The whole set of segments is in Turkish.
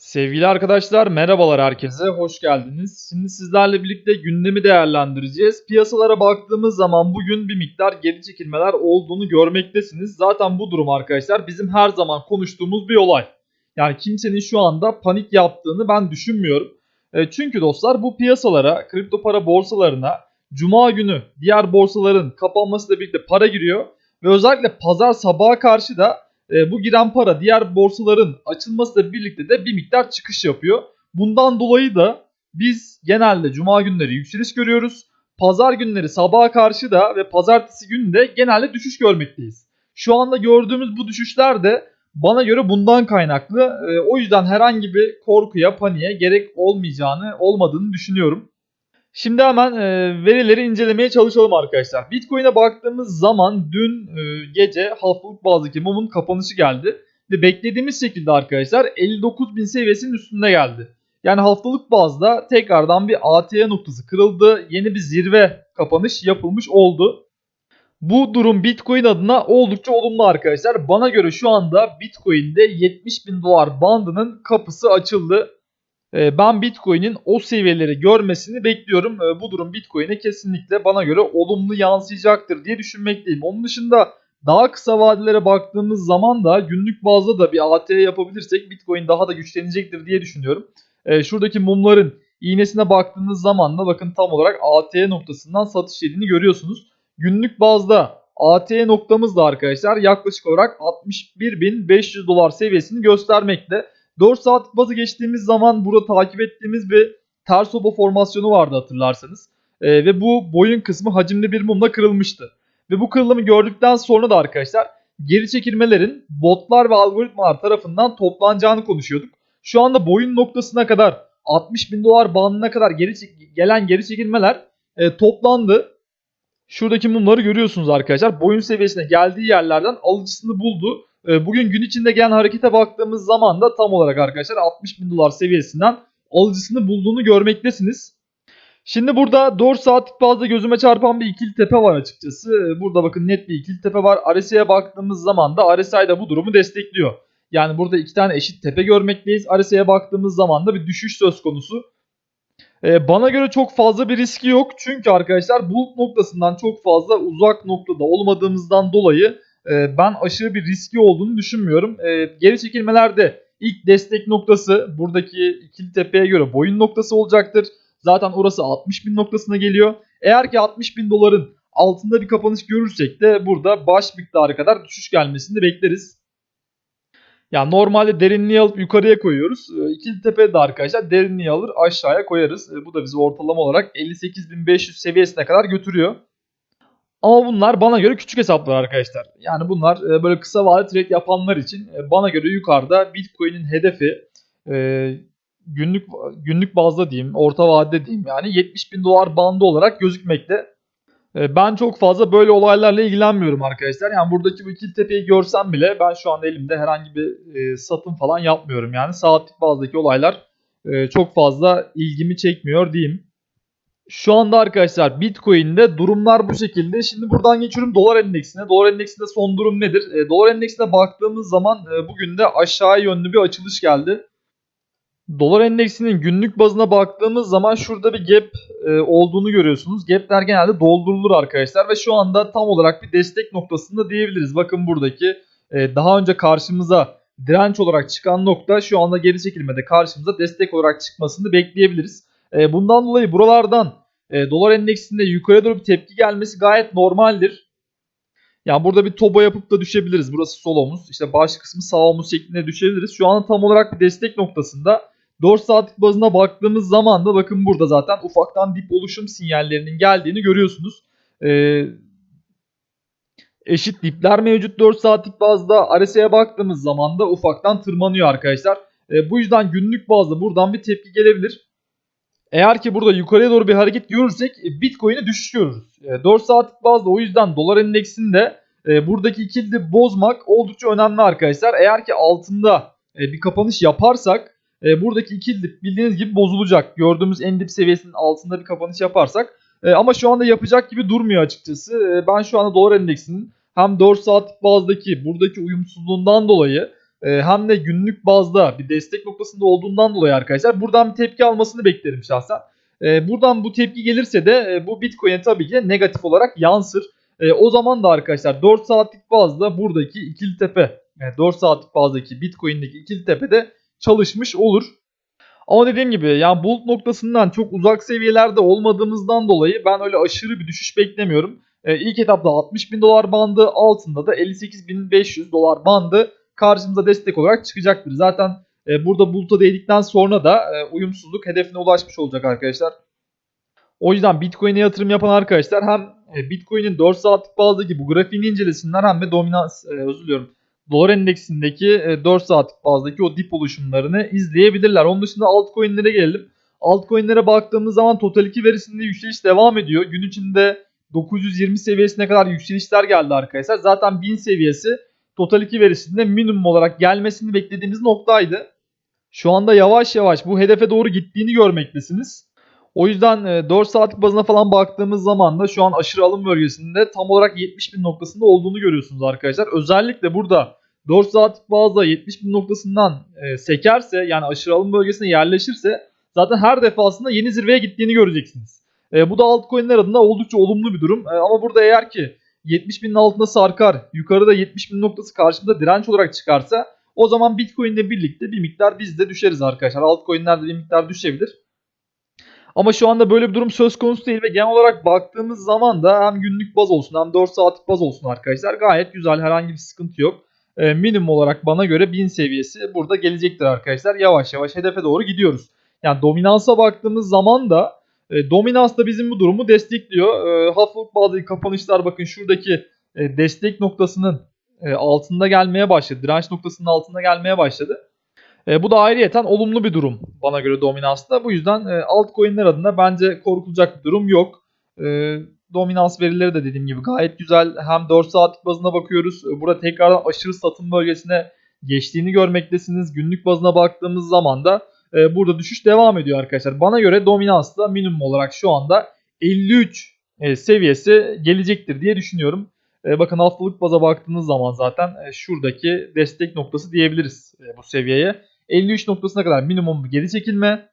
Sevgili arkadaşlar merhabalar herkese hoş geldiniz. Şimdi sizlerle birlikte gündemi değerlendireceğiz. Piyasalara baktığımız zaman bugün bir miktar geri çekilmeler olduğunu görmektesiniz. Zaten bu durum arkadaşlar bizim her zaman konuştuğumuz bir olay. Yani kimsenin şu anda panik yaptığını ben düşünmüyorum. E, çünkü dostlar bu piyasalara, kripto para borsalarına cuma günü diğer borsaların kapanmasıyla birlikte para giriyor. Ve özellikle pazar sabaha karşı da e, bu giren para diğer borsaların açılmasıyla birlikte de bir miktar çıkış yapıyor. Bundan dolayı da biz genelde cuma günleri yükseliş görüyoruz. Pazar günleri sabaha karşı da ve pazartesi günü de genelde düşüş görmekteyiz. Şu anda gördüğümüz bu düşüşler de bana göre bundan kaynaklı. E, o yüzden herhangi bir korkuya, paniğe gerek olmayacağını, olmadığını düşünüyorum. Şimdi hemen e, verileri incelemeye çalışalım arkadaşlar. Bitcoin'e baktığımız zaman dün e, gece haftalık bazdaki mumun kapanışı geldi. Ve beklediğimiz şekilde arkadaşlar 59.000 seviyesinin üstünde geldi. Yani haftalık bazda tekrardan bir ATH noktası kırıldı. Yeni bir zirve kapanış yapılmış oldu. Bu durum Bitcoin adına oldukça olumlu arkadaşlar. Bana göre şu anda Bitcoin'de 70.000 dolar bandının kapısı açıldı. Ee, ben Bitcoin'in o seviyeleri görmesini bekliyorum. Ee, Bu durum Bitcoin'e kesinlikle bana göre olumlu yansıyacaktır diye düşünmekteyim. Onun dışında daha kısa vadelere baktığımız zaman da günlük bazda da bir AT yapabilirsek Bitcoin daha da güçlenecektir diye düşünüyorum. Ee, Şuradaki mumların iğnesine baktığınız zaman da bakın tam olarak AT noktasından satış yediğini görüyorsunuz. Günlük bazda AT noktamız da arkadaşlar yaklaşık olarak 61.500 dolar seviyesini göstermekte. 4 saatlik bazı geçtiğimiz zaman burada takip ettiğimiz bir ters oba formasyonu vardı hatırlarsanız. Ee, ve bu boyun kısmı hacimli bir mumla kırılmıştı. Ve bu kırılımı gördükten sonra da arkadaşlar geri çekilmelerin botlar ve algoritmalar tarafından toplanacağını konuşuyorduk. Şu anda boyun noktasına kadar 60 bin dolar bandına kadar geri gelen geri çekilmeler e, toplandı. Şuradaki mumları görüyorsunuz arkadaşlar. Boyun seviyesine geldiği yerlerden alıcısını buldu. E, Bugün gün içinde gelen harekete baktığımız zaman da tam olarak arkadaşlar 60 bin dolar seviyesinden alıcısını bulduğunu görmektesiniz. Şimdi burada 4 saatlik bazda gözüme çarpan bir ikili tepe var açıkçası. E, Burada bakın net bir ikili tepe var. RSI'ye baktığımız zaman da RSI da bu durumu destekliyor. Yani burada iki tane eşit tepe görmekteyiz. RSI'ye baktığımız zaman da bir düşüş söz konusu. E, bana göre çok fazla bir riski yok. Çünkü arkadaşlar bulut noktasından çok fazla uzak noktada olmadığımızdan dolayı e, ben aşırı bir riski olduğunu düşünmüyorum. E, geri çekilmelerde ilk destek noktası buradaki ikili tepeye göre boyun noktası olacaktır. Zaten orası 60 bin noktasına geliyor. Eğer ki 60 bin doların altında bir kapanış görürsek de burada baş miktarı kadar düşüş gelmesini bekleriz. Yani normalde derinliği alıp yukarıya koyuyoruz. E, İkili tepede de arkadaşlar derinliği alır aşağıya koyarız. Bu da bizi ortalama olarak 58.500 seviyesine kadar götürüyor. Ama bunlar bana göre küçük hesaplar arkadaşlar. Yani bunlar e, böyle kısa vade trade yapanlar için e, bana göre yukarıda Bitcoin'in hedefi e, günlük günlük bazda diyeyim, orta vadede diyeyim yani 70 bin dolar bandı olarak gözükmekte. Ben çok fazla böyle olaylarla ilgilenmiyorum arkadaşlar. Yani buradaki bu ikili tepeyi görsem bile ben şu anda elimde herhangi bir satım falan yapmıyorum. Yani saatlik bazdaki olaylar çok fazla ilgimi çekmiyor diyeyim. Şu anda arkadaşlar Bitcoin'de durumlar bu şekilde. Şimdi buradan geçiyorum dolar endeksine. Dolar endeksinde son durum nedir? E, dolar endeksine baktığımız zaman e, bugün de aşağı yönlü bir açılış geldi. Dolar endeksinin günlük bazına baktığımız zaman şurada bir gap e, olduğunu görüyorsunuz. Gapler genelde doldurulur arkadaşlar ve şu anda tam olarak bir destek noktasında diyebiliriz. Bakın buradaki e, daha önce karşımıza direnç olarak çıkan nokta şu anda geri çekilmede karşımıza destek olarak çıkmasını bekleyebiliriz. E, bundan dolayı buralardan e, dolar endeksinde yukarı doğru bir tepki gelmesi gayet normaldir. Yani burada bir toba yapıp da düşebiliriz. Burası sol omuz. İşte baş kısmı sağ omuz şeklinde düşebiliriz. Şu anda tam olarak bir destek noktasında. 4 saatlik bazına baktığımız zaman da bakın burada zaten ufaktan dip oluşum sinyallerinin geldiğini görüyorsunuz. Ee, eşit dipler mevcut 4 saatlik bazda. RSI'ye baktığımız zaman da ufaktan tırmanıyor arkadaşlar. Ee, bu yüzden günlük bazda buradan bir tepki gelebilir. Eğer ki burada yukarıya doğru bir hareket görürsek e, Bitcoin'e düşüş görürüz. E, 4 saatlik bazda o yüzden dolar endeksinde e, buradaki ikili bozmak oldukça önemli arkadaşlar. Eğer ki altında bir kapanış yaparsak buradaki ikili bildiğiniz gibi bozulacak. Gördüğümüz en dip seviyesinin altında bir kapanış yaparsak. Ama şu anda yapacak gibi durmuyor açıkçası. Ben şu anda dolar endeksinin hem 4 saatlik bazdaki buradaki uyumsuzluğundan dolayı e, hem de günlük bazda bir destek noktasında olduğundan dolayı arkadaşlar buradan bir tepki almasını beklerim şahsen. E, buradan bu tepki gelirse de e, bu Bitcoin'e tabii ki negatif olarak yansır. E, o zaman da arkadaşlar 4 saatlik bazda buradaki ikili tepe, yani 4 saatlik bazdaki Bitcoin'deki ikili tepede çalışmış olur. Ama dediğim gibi yani bulut noktasından çok uzak seviyelerde olmadığımızdan dolayı ben öyle aşırı bir düşüş beklemiyorum. E, ilk etapta 60 bin dolar bandı altında da 58.500 dolar bandı karşımıza destek olarak çıkacaktır. Zaten e, burada buluta değdikten sonra da e, uyumsuzluk hedefine ulaşmış olacak arkadaşlar. O yüzden Bitcoin'e yatırım yapan arkadaşlar hem e, Bitcoin'in 4 saatlik bazdaki bu grafiğini incelesinler hem de dominans e, özür diliyorum. Dolar endeksindeki e, 4 saatlik bazdaki o dip oluşumlarını izleyebilirler. Onun dışında altcoin'lere gelelim. Altcoin'lere baktığımız zaman Total 2 verisinde yükseliş devam ediyor. Gün içinde 920 seviyesine kadar yükselişler geldi arkadaşlar. Zaten 1000 seviyesi Total 2 verisinde minimum olarak gelmesini beklediğimiz noktaydı. Şu anda yavaş yavaş bu hedefe doğru gittiğini görmektesiniz. O yüzden e, 4 saatlik bazına falan baktığımız zaman da şu an aşırı alım bölgesinde tam olarak 70 bin noktasında olduğunu görüyorsunuz arkadaşlar. Özellikle burada 4 saatlik bazda 70 bin noktasından e, sekerse yani aşırı alım bölgesine yerleşirse zaten her defasında yeni zirveye gittiğini göreceksiniz. E, bu da altcoin'ler adına oldukça olumlu bir durum. E, ama burada eğer ki 70 binin altında sarkar, yukarıda 70 bin noktası karşımıza direnç olarak çıkarsa o zaman Bitcoin ile birlikte bir miktar biz de düşeriz arkadaşlar. Altcoin'ler de bir miktar düşebilir. Ama şu anda böyle bir durum söz konusu değil ve genel olarak baktığımız zaman da hem günlük baz olsun hem 4 saatlik baz olsun arkadaşlar gayet güzel herhangi bir sıkıntı yok. E, minimum olarak bana göre 1000 seviyesi burada gelecektir arkadaşlar. Yavaş yavaş hedefe doğru gidiyoruz. Yani dominansa baktığımız zaman da e, dominans da bizim bu durumu destekliyor. E, haftalık bazı kapanışlar bakın şuradaki e, destek noktasının e, altında gelmeye başladı. Direnç noktasının altında gelmeye başladı. E, bu da ayrıyeten olumlu bir durum bana göre dominansta. Bu yüzden e, altcoin'ler adına bence korkulacak bir durum yok. E, dominans verileri de dediğim gibi gayet güzel. Hem 4 saatlik bazına bakıyoruz. E, burada tekrardan aşırı satım bölgesine geçtiğini görmektesiniz. Günlük bazına baktığımız zaman da e, burada düşüş devam ediyor arkadaşlar. Bana göre dominans da minimum olarak şu anda 53 e, seviyesi gelecektir diye düşünüyorum. E, bakın haftalık baza baktığınız zaman zaten e, şuradaki destek noktası diyebiliriz e, bu seviyeye. 53 noktasına kadar minimum bir geri çekilme.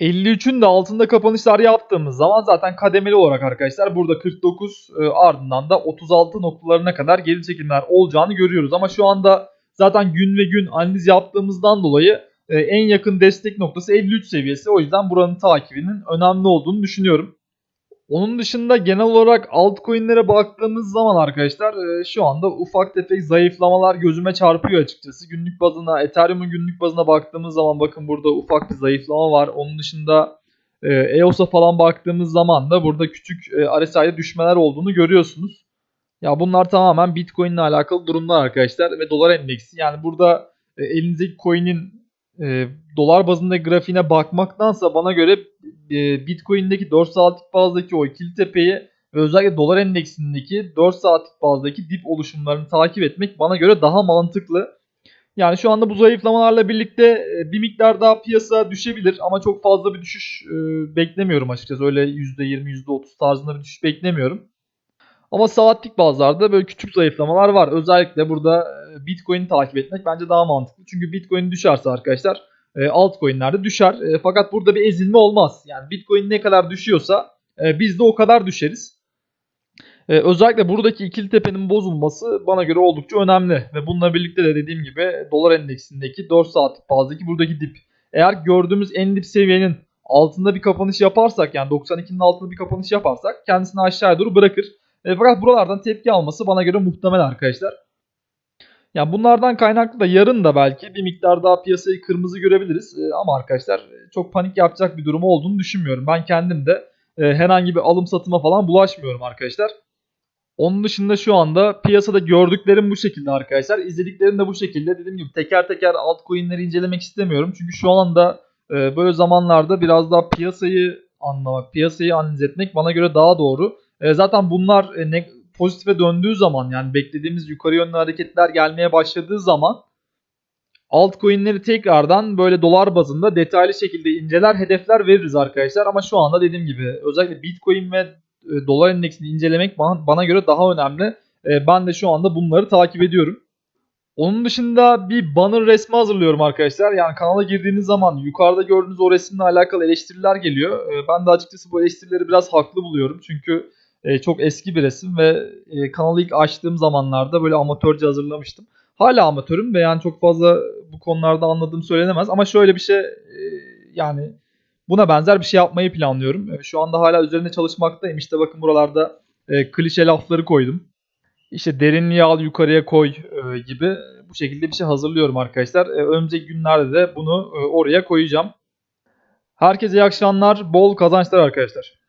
53'ün de altında kapanışlar yaptığımız zaman zaten kademeli olarak arkadaşlar burada 49 e, ardından da 36 noktalarına kadar geri çekilmeler olacağını görüyoruz. Ama şu anda zaten gün ve gün analiz yaptığımızdan dolayı en yakın destek noktası 53 seviyesi. O yüzden buranın takibinin önemli olduğunu düşünüyorum. Onun dışında genel olarak altcoin'lere baktığımız zaman arkadaşlar e, şu anda ufak tefek zayıflamalar gözüme çarpıyor açıkçası. Günlük bazına, Ethereum'un günlük bazına baktığımız zaman bakın burada ufak bir zayıflama var. Onun dışında e, EOS'a falan baktığımız zaman da burada küçük e, RSI'de düşmeler olduğunu görüyorsunuz. Ya bunlar tamamen Bitcoin ile alakalı durumlar arkadaşlar ve dolar endeksi. Yani burada elinizdeki coin'in e, dolar bazında grafiğine bakmaktansa bana göre e, Bitcoin'deki 4 saatlik bazdaki o ikili tepeyi ve özellikle dolar endeksindeki 4 saatlik bazdaki dip oluşumlarını takip etmek bana göre daha mantıklı. Yani şu anda bu zayıflamalarla birlikte e, bir miktar daha piyasa düşebilir ama çok fazla bir düşüş e, beklemiyorum açıkçası. Öyle %20, %30 tarzında bir düşüş beklemiyorum. Ama saatlik bazlarda böyle küçük zayıflamalar var. Özellikle burada Bitcoin'i takip etmek bence daha mantıklı. Çünkü Bitcoin düşerse arkadaşlar e, altcoin'ler de düşer. E, fakat burada bir ezilme olmaz. Yani Bitcoin ne kadar düşüyorsa biz de o kadar düşeriz. Özellikle buradaki ikili tepenin bozulması bana göre oldukça önemli. Ve bununla birlikte de dediğim gibi dolar endeksindeki 4 saatlik bazdaki buradaki dip. Eğer gördüğümüz en dip seviyenin altında bir kapanış yaparsak yani 92'nin altında bir kapanış yaparsak kendisini aşağıya doğru bırakır. E, fakat buralardan tepki alması bana göre muhtemel arkadaşlar. Yani bunlardan kaynaklı da yarın da belki bir miktar daha piyasayı kırmızı görebiliriz. E, ama arkadaşlar e, çok panik yapacak bir durumu olduğunu düşünmüyorum. Ben kendim de e, herhangi bir alım satıma falan bulaşmıyorum arkadaşlar. Onun dışında şu anda piyasada gördüklerim bu şekilde arkadaşlar. İzlediklerim de bu şekilde. Dediğim gibi teker teker altcoin'leri incelemek istemiyorum. Çünkü şu anda e, böyle zamanlarda biraz daha piyasayı anlamak, piyasayı analiz etmek bana göre daha doğru. Zaten bunlar pozitife döndüğü zaman yani beklediğimiz yukarı yönlü hareketler gelmeye başladığı zaman altcoin'leri tekrardan böyle dolar bazında detaylı şekilde inceler, hedefler veririz arkadaşlar. Ama şu anda dediğim gibi özellikle Bitcoin ve e, dolar endeksini incelemek bana, göre daha önemli. E, ben de şu anda bunları takip ediyorum. Onun dışında bir banner resmi hazırlıyorum arkadaşlar. Yani kanala girdiğiniz zaman yukarıda gördüğünüz o resimle alakalı eleştiriler geliyor. Ee, Ben de açıkçası bu eleştirileri biraz haklı buluyorum. Çünkü e, çok eski bir resim ve e, kanalı ilk açtığım zamanlarda böyle amatörce hazırlamıştım. Hala amatörüm ve yani çok fazla bu konularda anladığım söylenemez. Ama şöyle bir şey e, yani buna benzer bir şey yapmayı planlıyorum. E, Şu anda hala üzerinde çalışmaktayım. İşte bakın buralarda e, klişe lafları koydum. İşte derinliği al yukarıya koy e, gibi bu şekilde bir şey hazırlıyorum arkadaşlar. E, önümüzdeki günlerde de bunu e, oraya koyacağım. Herkese iyi akşamlar, bol kazançlar arkadaşlar.